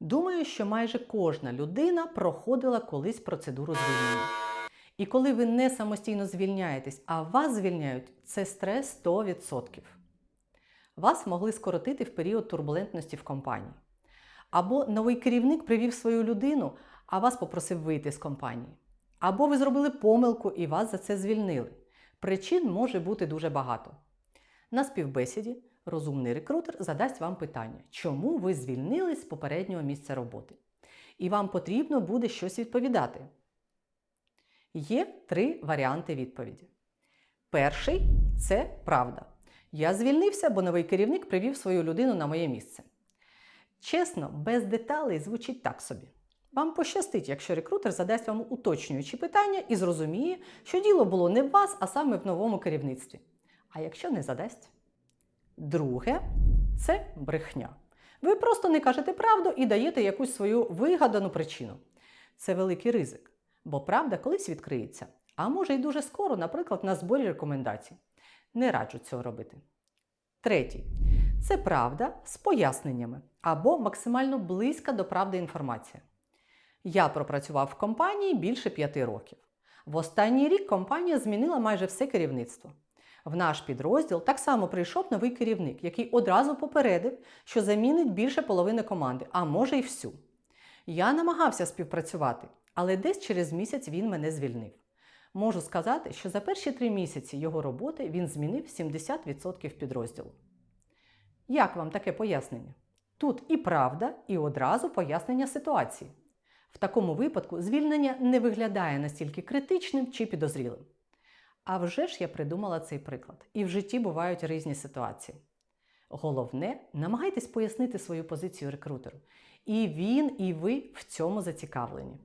Думаю, що майже кожна людина проходила колись процедуру звільнення. І коли ви не самостійно звільняєтесь, а вас звільняють, це стрес 100%. Вас могли скоротити в період турбулентності в компанії. Або новий керівник привів свою людину, а вас попросив вийти з компанії. Або ви зробили помилку і вас за це звільнили. Причин може бути дуже багато. На співбесіді розумний рекрутер задасть вам питання, чому ви звільнились з попереднього місця роботи. І вам потрібно буде щось відповідати. Є три варіанти відповіді. Перший це правда. Я звільнився, бо новий керівник привів свою людину на моє місце. Чесно, без деталей звучить так собі. Вам пощастить, якщо рекрутер задасть вам уточнюючі питання і зрозуміє, що діло було не в вас, а саме в новому керівництві. А якщо не задасть? Друге це брехня. Ви просто не кажете правду і даєте якусь свою вигадану причину. Це великий ризик, бо правда колись відкриється, а може й дуже скоро, наприклад, на зборі рекомендацій. Не раджу цього робити. Третій це правда з поясненнями або максимально близька до правди інформація. Я пропрацював в компанії більше п'яти років. В останній рік компанія змінила майже все керівництво. В наш підрозділ так само прийшов новий керівник, який одразу попередив, що замінить більше половини команди, а може й всю. Я намагався співпрацювати, але десь через місяць він мене звільнив. Можу сказати, що за перші три місяці його роботи він змінив 70% підрозділу. Як вам таке пояснення? Тут і правда, і одразу пояснення ситуації. В такому випадку звільнення не виглядає настільки критичним чи підозрілим. А вже ж я придумала цей приклад, і в житті бувають різні ситуації. Головне, намагайтесь пояснити свою позицію рекрутеру. І він, і ви в цьому зацікавлені.